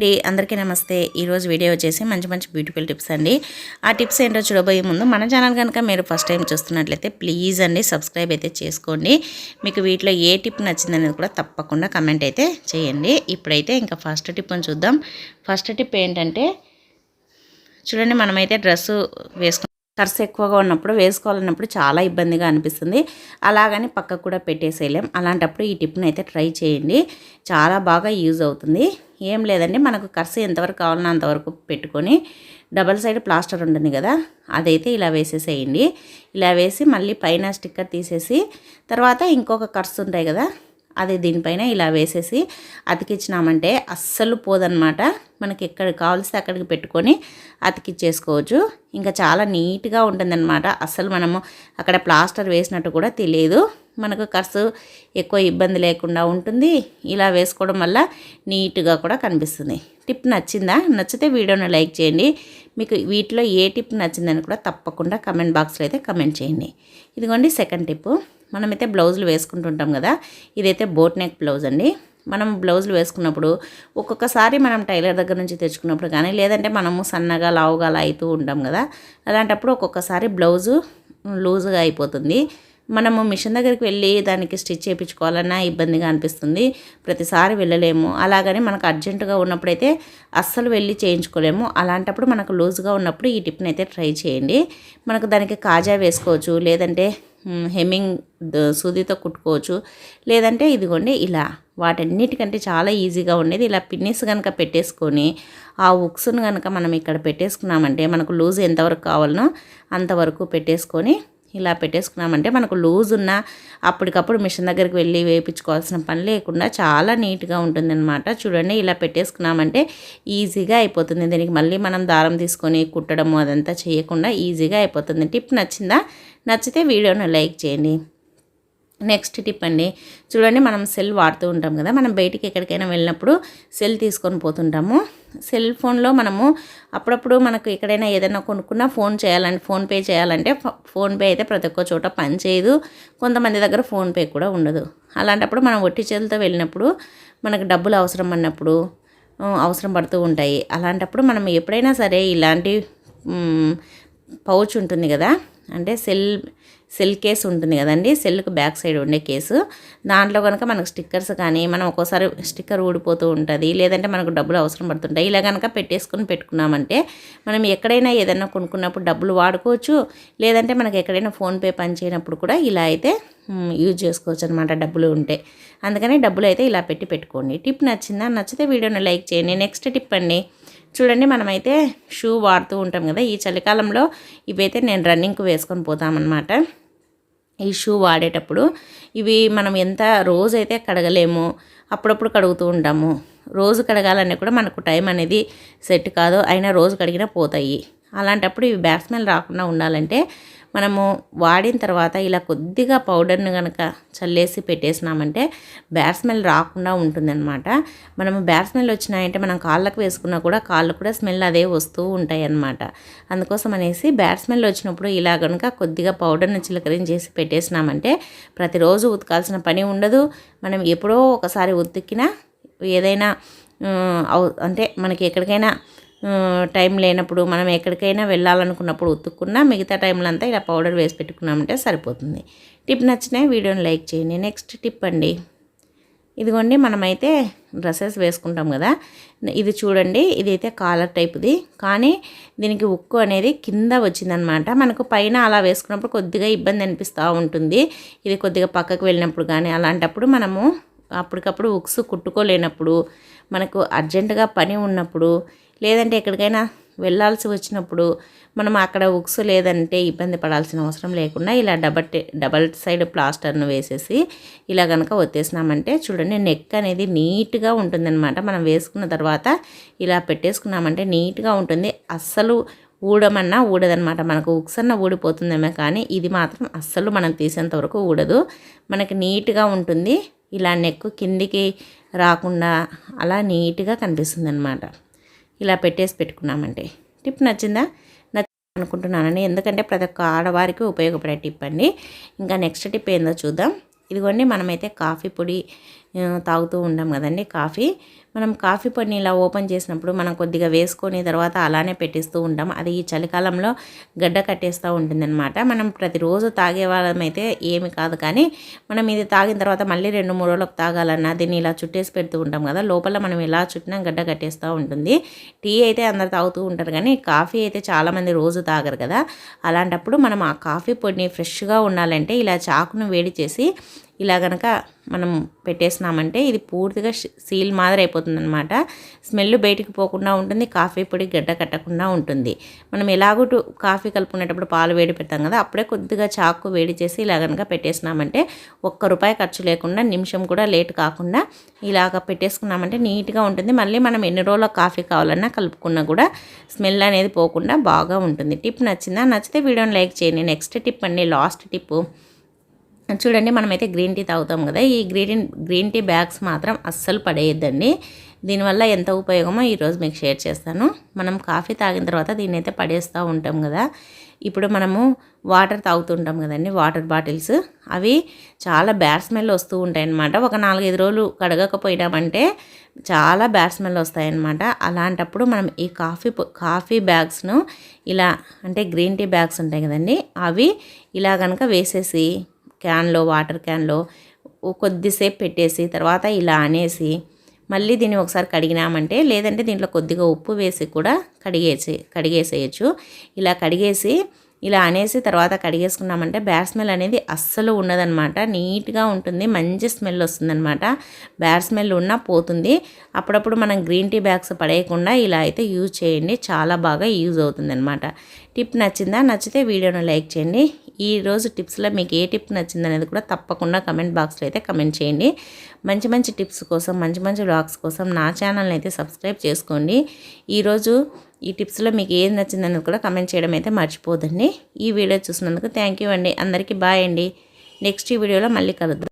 అండి అందరికీ నమస్తే. ఈరోజు వీడియో వచ్చేసి మంచి మంచి బ్యూటిఫుల్ టిప్స్ అండి. ఆ టిప్స్ ఏంటో చూడబోయే ముందు మన ఛానల్ కనుక మీరు ఫస్ట్ టైం చూస్తున్నట్లయితే ప్లీజ్ అండి సబ్స్క్రైబ్ అయితే చేసుకోండి. మీకు వీటిలో ఏ టిప్ నచ్చిందనేది కూడా తప్పకుండా కమెంట్ అయితే చేయండి. ఇప్పుడైతే ఇంకా ఫస్ట్ టిప్ని చూద్దాం. ఫస్ట్ టిప్ ఏంటంటే చూడండి మనమైతే డ్రెస్సు వేసుకు ఖర్చు ఎక్కువగా ఉన్నప్పుడు వేసుకోవాలన్నప్పుడు చాలా ఇబ్బందిగా అనిపిస్తుంది. అలాగని పక్కకు కూడా పెట్టేసేయలేం. అలాంటప్పుడు ఈ టిప్ని అయితే ట్రై చేయండి. చాలా బాగా యూజ్ అవుతుంది. ఏం లేదండి. మనకు ఖర్చు ఎంతవరకు కావాలన్నా అంతవరకు పెట్టుకొని డబల్ సైడ్ ప్లాస్టర్ ఉంటుంది కదా అదైతే ఇలా వేసేసేయండి. ఇలా వేసి మళ్ళీ పైన స్టిక్కర్ తీసేసి తర్వాత ఇంకొక ఖర్చు ఉంటాయి కదా అది దీనిపైన ఇలా వేసేసి అతికిచ్చినామంటే అస్సలు పోదనమాట మనకి ఎక్కడ కావాల్సి అక్కడికి పెట్టుకొని అతికిచ్చేసుకోవచ్చు. ఇంకా చాలా నీట్గా ఉంటుందన్నమాట. అస్సలు మనము అక్కడ ప్లాస్టర్ వేసినట్టు కూడా తెలియదు. మనకు ఖర్చు ఎక్కువ ఇబ్బంది లేకుండా ఉంటుంది. ఇలా వేసుకోవడం వల్ల నీట్గా కూడా కనిపిస్తుంది. టిప్ నచ్చిందా? నచ్చితే వీడియోని లైక్ చేయండి. మీకు వీటిలో ఏ టిప్ నచ్చిందని కూడా తప్పకుండా కమెంట్ బాక్స్లో అయితే కమెంట్ చేయండి. ఇదిగోండి సెకండ్ టిప్ మనమైతే బ్లౌజులు వేసుకుంటుంటాం కదా ఇదైతే బోట్ నెక్ బ్లౌజ్ అండి. మనం బ్లౌజులు వేసుకున్నప్పుడు ఒక్కొక్కసారి మనం టైలర్ దగ్గర నుంచి తెచ్చుకున్నప్పుడు కానీ లేదంటే మనము సన్నగా లావుగా అలా అవుతూ ఉంటాం కదా అలాంటప్పుడు ఒక్కొక్కసారి బ్లౌజు లూజుగా అయిపోతుంది. మనము మిషన్ దగ్గరికి వెళ్ళి దానికి స్టిచ్ చేయించుకోవాలన్నా ఇబ్బందిగా అనిపిస్తుంది. ప్రతిసారి వెళ్ళలేము. అలాగని మనకు అర్జెంటుగా ఉన్నప్పుడైతే అస్సలు వెళ్ళి చేయించుకోలేము. అలాంటప్పుడు మనకు లూజ్గా ఉన్నప్పుడు ఈ టిప్ని అయితే ట్రై చేయండి. మనకు దానికి కాజా వేసుకోవచ్చు లేదంటే హెమ్మింగ్ సూదితో కుట్టుకోవచ్చు లేదంటే ఇదిగోండి ఇలా వాటన్నిటికంటే చాలా ఈజీగా ఉండేది. ఇలా పిన్నిస్ కనుక పెట్టేసుకొని ఆ ఉక్స్ను కనుక మనం ఇక్కడ పెట్టేసుకున్నామంటే మనకు లూజ్ ఎంతవరకు కావాలనో అంతవరకు పెట్టేసుకొని ఇలా పెట్టేసుకున్నామంటే మనకు లూజ్ ఉన్న అప్పటికప్పుడు మిషన్ దగ్గరికి వెళ్ళి వేయించుకోవాల్సిన పని లేకుండా చాలా నీట్గా ఉంటుందన్నమాట. చూడండి ఇలా పెట్టేసుకున్నామంటే ఈజీగా అయిపోతుంది. దీనికి మళ్ళీ మనం దారం తీసుకొని కుట్టడము అదంతా చేయకుండా ఈజీగా అయిపోతుంది. టిప్ నచ్చిందా? నచ్చితే వీడియోను లైక్ చేయండి. నెక్స్ట్ టిప్ అండి. చూడండి మనం సెల్ వాడుతూ ఉంటాం కదా మనం బయటికి ఎక్కడికైనా వెళ్ళినప్పుడు సెల్ తీసుకొని పోతుంటాము. సెల్ ఫోన్లో మనము అప్పుడప్పుడు మనకు ఎక్కడైనా ఏదైనా కొనుక్కున్నా ఫోన్ చేయాలంటే ఫోన్పే చేయాలంటే ఫోన్పే అయితే ప్రతి ఒక్క చోట పని చేయదు. కొంతమంది దగ్గర ఫోన్పే కూడా ఉండదు. అలాంటప్పుడు మనం ఒట్టి చేతులతో వెళ్ళినప్పుడు మనకు డబ్బులు అవసరం అన్నప్పుడు అవసరం పడుతూ ఉంటాయి. అలాంటప్పుడు మనం ఎప్పుడైనా సరే ఇలాంటి పౌచ్ ఉంటుంది కదా అంటే సెల్ సెల్ కేస్ ఉంటుంది కదండి సెల్కు బ్యాక్ సైడ్ ఉండే కేసు. దాంట్లో కనుక మనకు స్టిక్కర్స్ కానీ మనం ఒక్కోసారి స్టిక్కర్ ఊడిపోతూ ఉంటుంది లేదంటే మనకు డబ్బులు అవసరం పడుతుంటాయి. ఇలా కనుక పెట్టేసుకొని పెట్టుకున్నామంటే మనం ఎక్కడైనా ఏదైనా కొనుక్కున్నప్పుడు డబ్బులు వాడుకోవచ్చు లేదంటే మనకి ఎక్కడైనా ఫోన్పే పని చేయనప్పుడు కూడా ఇలా అయితే యూజ్ చేసుకోవచ్చు అనమాట డబ్బులు ఉంటే. అందుకని డబ్బులు అయితే ఇలా పెట్టి పెట్టుకోండి. టిప్ నచ్చిందా? నచ్చితే వీడియోని లైక్ చేయండి. నెక్స్ట్ టిప్ అండి చూడండి మనమైతే షూ వాడుతూ ఉంటాం కదా ఈ చలికాలంలో ఇవైతే నేను రన్నింగ్కి వేసుకొని పోతామన్నమాట. ఈ షూ వాడేటప్పుడు ఇవి మనం ఎంత రోజైతే కడగలేము అప్పుడప్పుడు కడుగుతూ ఉంటాము. రోజు కడగాలనే కూడా మనకు టైం అనేది సెట్ కాదు అయినా రోజు కడిగినా పోతాయి. అలాంటప్పుడు ఇవి బ్యాట్స్మెన్ రాకుండా ఉండాలంటే మనము వాడిన తర్వాత ఇలా కొద్దిగా పౌడర్ని కనుక చల్లేసి పెట్టేసినామంటే బ్యాడ్ స్మెల్ రాకుండా ఉంటుందన్నమాట. మనము బ్యాడ్ స్మెల్ వచ్చినాయంటే మనం కాళ్ళకు వేసుకున్నా కూడా కాళ్ళు కూడా స్మెల్ అదే వస్తూ ఉంటాయి అన్నమాట అందుకోసం అనేసి బ్యాడ్ స్మెల్ వచ్చినప్పుడు ఇలా కనుక కొద్దిగా పౌడర్ని చిలకరించేసి పెట్టేసినామంటే ప్రతిరోజు ఉతకాల్సిన పని ఉండదు. మనం ఎప్పుడో ఒకసారి ఉతికినా ఏదైనా అంటే మనకి ఎక్కడికైనా టైం లేనప్పుడు మనం ఎక్కడికైనా వెళ్ళాలనుకున్నప్పుడు ఉతుక్కున్నా మిగతా టైంలో అంతా ఇలా పౌడర్ వేసి పెట్టుకున్నామంటే సరిపోతుంది. టిప్ నచ్చినాయి వీడియోని లైక్ చేయండి. నెక్స్ట్ టిప్ అండి. ఇదిగోండి మనమైతే డ్రెస్సెస్ వేసుకుంటాం కదా. ఇది చూడండి ఇదైతే కాలర్ టైప్ది. కానీ దీనికి ఉక్కు అనేది కింద వచ్చిందనమాట. మనకు పైన అలా వేసుకున్నప్పుడు కొద్దిగా ఇబ్బంది అనిపిస్తూ ఉంటుంది. ఇది కొద్దిగా పక్కకు వెళ్ళినప్పుడు కానీ అలాంటప్పుడు మనము అప్పటికప్పుడు ఉక్స్ కుట్టుకోలేనప్పుడు మనకు అర్జెంటుగా పని ఉన్నప్పుడు లేదంటే ఎక్కడికైనా వెళ్ళాల్సి వచ్చినప్పుడు మనం అక్కడ ఉక్స్ లేదంటే ఇబ్బంది పడాల్సిన అవసరం లేకుండా ఇలా డబల్ డబల్ సైడ్ ప్లాస్టర్ను వేసేసి ఇలా కనుక వచ్చేసినామంటే చూడండి నెక్ అనేది నీట్గా ఉంటుందన్నమాట. మనం వేసుకున్న తర్వాత ఇలా పెట్టేసుకున్నామంటే నీట్గా ఉంటుంది. అస్సలు ఊడమన్నా ఊడదనమాట మనకు ఉక్స్ అన్న ఊడిపోతుందేమో కానీ ఇది మాత్రం అస్సలు మనం తీసేంత వరకు ఊడదు. మనకి నీట్గా ఉంటుంది. ఇలా నెక్ కిందికి రాకుండా అలా నీట్గా కనిపిస్తుంది అనమాట ఇలా పెట్టేసి పెట్టుకున్నామంటే టిప్ నచ్చిందా? అనుకుంటున్నానని ఎందుకంటే ప్రతి ఒక్క ఆడవారికి ఉపయోగపడే టిప్ అండి. ఇంకా నెక్స్ట్ టిప్ ఏందో చూద్దాం. ఇదిగోండి మనమైతే కాఫీ పొడి తాగుతూ ఉంటాం కదండి కాఫీ. మనం కాఫీ పొడిని ఇలా ఓపెన్ చేసినప్పుడు మనం కొద్దిగా వేసుకొని తర్వాత అలానే పెట్టిస్తూ ఉంటాం. అది ఈ చలికాలంలో గడ్డ కట్టేస్తూ ఉంటుందన్నమాట. మనం ప్రతిరోజు తాగే వాళ్ళమైతే ఏమి కాదు కానీ మనం ఇది తాగిన తర్వాత మళ్ళీ రెండు మూడు రోజులకు తాగాలన్నా దీన్ని ఇలా చుట్టేసి పెడుతూ ఉంటాం కదా లోపల మనం ఇలా చుట్టినా గడ్డ కట్టేస్తూ ఉంటుంది. టీ అయితే అందరు తాగుతూ ఉంటారు కానీ కాఫీ అయితే చాలామంది రోజు తాగరు కదా. అలాంటప్పుడు మనం ఆ కాఫీ పొడిని ఫ్రెష్గా ఉండాలంటే ఇలా చాకును వేడి చేసి ఇలా గనక మనం పెట్టేసినామంటే ఇది పూర్తిగా సీల్ మాదిరి అయిపోతుంది అనమాట స్మెల్ బయటికి పోకుండా ఉంటుంది కాఫీ పొడి గడ్డ కట్టకుండా ఉంటుంది. మనం ఎలాగో కాఫీ కలుపుకునేటప్పుడు పాలు వేడి పెడతాం కదా అప్పుడే కొద్దిగా చాకు వేడి చేసి ఇలా కనుక పెట్టేసినామంటే ఒక్క రూపాయి ఖర్చు లేకుండా నిమిషం కూడా లేట్ కాకుండా ఇలాగ పెట్టేసుకున్నామంటే నీట్గా ఉంటుంది. మళ్ళీ మనం ఎన్ని రోజుల కాఫీ కావాలన్నా కలుపుకున్నా కూడా స్మెల్ అనేది పోకుండా బాగా ఉంటుంది. టిప్ నచ్చిందా? నచ్చితే వీడియోని లైక్ చేయండి. నెక్స్ట్ టిప్ అండి లాస్ట్ టిప్పు చూడండి మనమైతే గ్రీన్ టీ తాగుతాం కదా. ఈ గ్రీన్ గ్రీన్ టీ బ్యాగ్స్ మాత్రం అస్సలు పడేయద్దండి. దీనివల్ల ఎంత ఉపయోగమో ఈరోజు మీకు షేర్ చేస్తాను. మనం కాఫీ తాగిన తర్వాత దీన్ని అయితే పడేస్తూ ఉంటాం కదా. ఇప్పుడు మనము వాటర్ తాగుతుంటాం కదండి వాటర్ బాటిల్స్. అవి చాలా బ్యాడ్ స్మెల్ వస్తూ ఉంటాయి అన్నమాట ఒక నాలుగైదు రోజులు కడగకపోయినామంటే చాలా బ్యాడ్ స్మెల్ వస్తాయన్నమాట. అలాంటప్పుడు మనం ఈ కాఫీ కాఫీ బ్యాగ్స్ను ఇలా అంటే గ్రీన్ టీ బ్యాగ్స్ ఉంటాయి కదండి అవి ఇలా కనుక వేసేసి క్యాన్లో వాటర్ క్యాన్లో కొద్దిసేపు పెట్టేసి తర్వాత ఇలా అనేసి మళ్ళీ దీన్ని ఒకసారి కడిగినామంటే లేదంటే దీంట్లో కొద్దిగా ఉప్పు వేసి కూడా కడిగేసి కడిగేసేయచ్చు. ఇలా కడిగేసి ఇలా అనేసి తర్వాత కడిగేసుకున్నామంటే బ్యాడ్ స్మెల్ అనేది అస్సలు ఉండదన్నమాట. నీట్గా ఉంటుంది మంచి స్మెల్ వస్తుందన్నమాట. బ్యాడ్ స్మెల్ ఉన్నా పోతుంది. అప్పుడప్పుడు మనం గ్రీన్ టీ బ్యాగ్స్ పడేయకుండా ఇలా అయితే యూజ్ చేయండి. చాలా బాగా యూజ్ అవుతుందన్నమాట. టిప్ నచ్చిందా? నచ్చితే వీడియోను లైక్ చేయండి. ఈరోజు టిప్స్లో మీకు ఏ టిప్ నచ్చింది అనేది కూడా తప్పకుండా కమెంట్ బాక్స్లో అయితే కమెంట్ చేయండి. మంచి మంచి టిప్స్ కోసం మంచి మంచి బ్లాగ్స్ కోసం నా ఛానల్ని అయితే సబ్స్క్రైబ్ చేసుకోండి. ఈరోజు ఈ టిప్స్లో మీకు ఏది నచ్చింది అనేది కూడా కమెంట్ చేయడం అయితే మర్చిపోదండి ఈ వీడియో చూసినందుకు థ్యాంక్ యూ అండి. అందరికీ బాయ్ అండి. నెక్స్ట్ ఈ వీడియోలో మళ్ళీ కలుద్దాం.